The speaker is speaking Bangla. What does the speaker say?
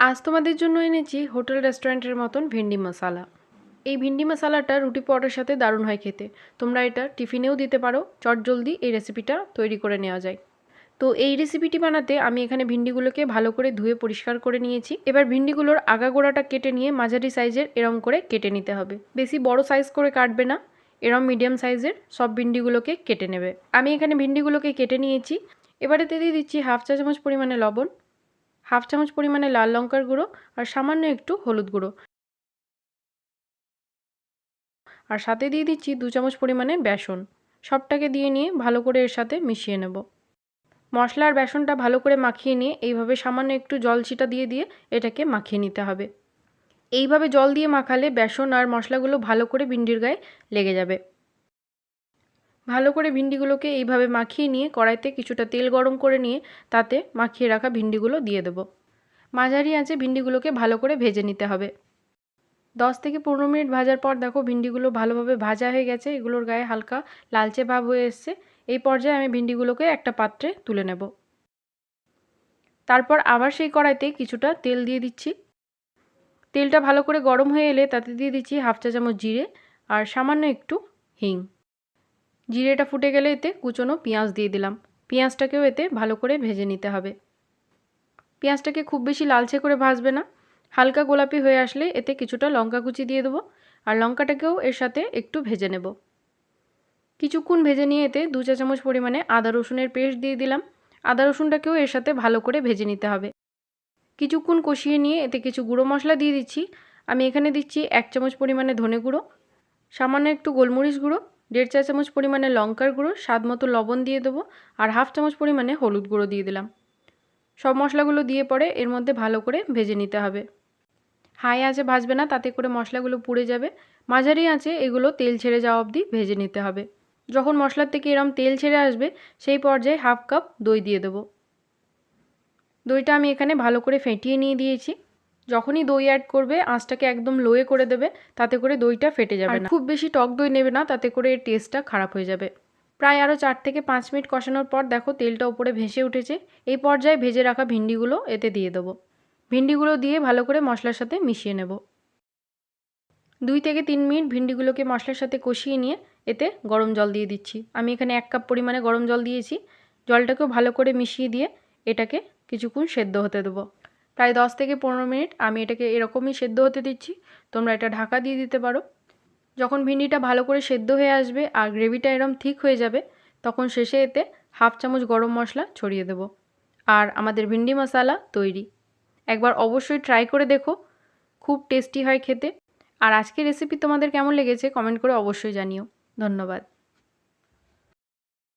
আজ তোমাদের জন্য এনেছি হোটেল রেস্টুরেন্টের মতন ভেন্ডি মশালা। এই ভিন্ডি মশালাটা রুটি পরোটার সাথে দারুণ হয় খেতে। তোমরা এটা টিফিনেও দিতে পারো। চটজলদি এই রেসিপিটা তৈরি করে নেওয়া যায়। তো এই রেসিপিটি বানাতে আমি এখানে ভিন্ডিগুলোকে ভালো করে ধুয়ে পরিষ্কার করে নিয়েছি। এবার ভিন্ডিগুলোর আগাগোড়াটা কেটে নিয়ে মাঝারি সাইজের এরম করে কেটে নিতে হবে। বেশি বড় সাইজ করে কাটবে না। এরম মিডিয়াম সাইজের সব ভিন্ডিগুলোকে কেটে নেবে। আমি এখানে ভিন্ডিগুলোকে কেটে নিয়েছি। এবারে দিয়ে দিচ্ছি হাফ চা চামচ পরিমাণে লবণ। হাফ চামচ পরিমাণে লাল লঙ্কার গুঁড়ো আর সামান্য একটু হলুদ গুঁড়ো। আর সাথে দিয়ে দিচ্ছি দু চামচ পরিমাণে বেসন। সবটাকে দিয়ে নিয়ে ভালো করে এর সাথে মিশিয়ে নেব। মশলা আর বেসনটা ভালো করে মাখিয়ে নিয়ে এইভাবে সামান্য একটু জল ছিটা দিয়ে দিয়ে এটাকে মাখিয়ে নিতে হবে। এইভাবে জল দিয়ে মাখালে বেসন আর মশলাগুলো ভালো করে ভিন্ডির গায়ে লেগে যাবে। ভালো করে ভিন্ডিগুলোকে এইভাবে মাখিয়ে নিয়ে কড়াইতে কিছুটা তেল গরম করে নিয়ে তাতে মাখিয়ে রাখা ভিন্ডিগুলো দিয়ে দেবো। মাঝারি আঁচে ভিন্ডিগুলোকে ভালো করে ভেজে নিতে হবে। দশ থেকে পনেরো মিনিট ভাজার পর দেখো ভিন্ডিগুলো ভালোভাবে ভাজা হয়ে গেছে, এগুলোর গায়ে হালকা লালচে ভাব হয়ে এসছে। এই পর্যায়ে আমি ভিন্ডিগুলোকে একটা পাত্রে তুলে নেব। তারপর আবার সেই কড়াইতে কিছুটা তেল দিয়ে দিচ্ছি। তেলটা ভালো করে গরম হয়ে এলে তাতে দিয়ে দিচ্ছি হাফ চা চামচ জিরে আর সামান্য একটু হিং। জিরেটা ফুটে গেলে এতে কুচনো পেঁয়াজ দিয়ে দিলাম। পেঁয়াজটাকেও এতে ভালো করে ভেজে নিতে হবে। পেঁয়াজটাকে খুব বেশি লালচে করে ভাজবে না। হালকা গোলাপি হয়ে আসলে এতে কিছুটা লঙ্কা কুচি দিয়ে দেবো আর লঙ্কাটাকেও এর সাথে একটু ভেজে নেব। কিছুক্ষণ ভেজে নিয়ে এতে দু চা চামচ পরিমাণে আদা রসুনের পেস্ট দিয়ে দিলাম। আদা রসুনটাকেও এর সাথে ভালো করে ভেজে নিতে হবে। কিছুক্ষণ কষিয়ে নিয়ে এতে কিছু গুঁড়ো মশলা দিয়ে দিচ্ছি। আমি এখানে দিচ্ছি এক চামচ পরিমাণে ধনে গুঁড়ো, সামান্য একটু গোলমরিচ গুঁড়ো দেড় চা চামচ পরিমাণে লঙ্কার গুঁড়ো, স্বাদ মতো লবণ দিয়ে দেবো আর হাফ চামচ পরিমাণে হলুদ গুঁড়ো দিয়ে দিলাম। সব মশলাগুলো দিয়ে পরে এর মধ্যে ভালো করে ভেজে নিতে হবে। হাই আঁচে ভাজবে না, তাতে করে মশলাগুলো পুড়ে যাবে। মাঝারি আঁচে এগুলো তেল ছেড়ে যাওয়া অবধি ভেজে নিতে হবে। যখন মশলার থেকে এরম তেল ছেড়ে আসবে, সেই পর্যায়ে হাফ কাপ দই দিয়ে দেবো। দইটা আমি এখানে ভালো করে ফেটিয়ে নিয়ে দিয়েছি। যখনই দই অ্যাড করবে আঁচটাকে একদম লোয়ে করে দেবে তাতে করে দইটা ফেটে যাবে না। খুব বেশি টক দই নেবে না তাতে করে এর টেস্টটা খারাপ হয়ে যাবে। প্রায় আরও চার থেকে পাঁচ মিনিট কষানোর পর দেখো তেলটা উপরে ভেসে উঠেছে। এই পর্যায়ে ভেজে রাখা ভিন্ডিগুলো এতে দিয়ে দেবো। ভিন্ডিগুলো দিয়ে ভালো করে মশলার সাথে মিশিয়ে নেব। দুই থেকে তিন মিনিট ভিন্ডিগুলোকে মশলার সাথে কষিয়ে নিয়ে এতে গরম জল দিয়ে দিচ্ছি। আমি এখানে এক কাপ পরিমাণে গরম জল দিয়েছি। জলটাকেও ভালো করে মিশিয়ে দিয়ে এটাকে কিছুক্ষণ সেদ্ধ হতে দেবো। প্রায় দশ থেকে পনেরো মিনিট আমি এটাকে এরকমই সেদ্ধ হতে দিচ্ছি। তোমরা এটা ঢাকা দিয়ে দিতে পারো। যখন ভিন্ডিটা ভালো করে সেদ্ধ হয়ে আসবে আর গ্রেভিটা এরম ঠিক হয়ে যাবে, তখন শেষে এতে হাফ চামচ গরম মশলা ছড়িয়ে দেব। আর আমাদের ভিন্ডি মশালা তৈরি। একবার অবশ্যই ট্রাই করে দেখো, খুব টেস্টি হয় খেতে। আর আজকের রেসিপি তোমাদের কেমন লেগেছে কমেন্ট করে অবশ্যই জানিও। ধন্যবাদ।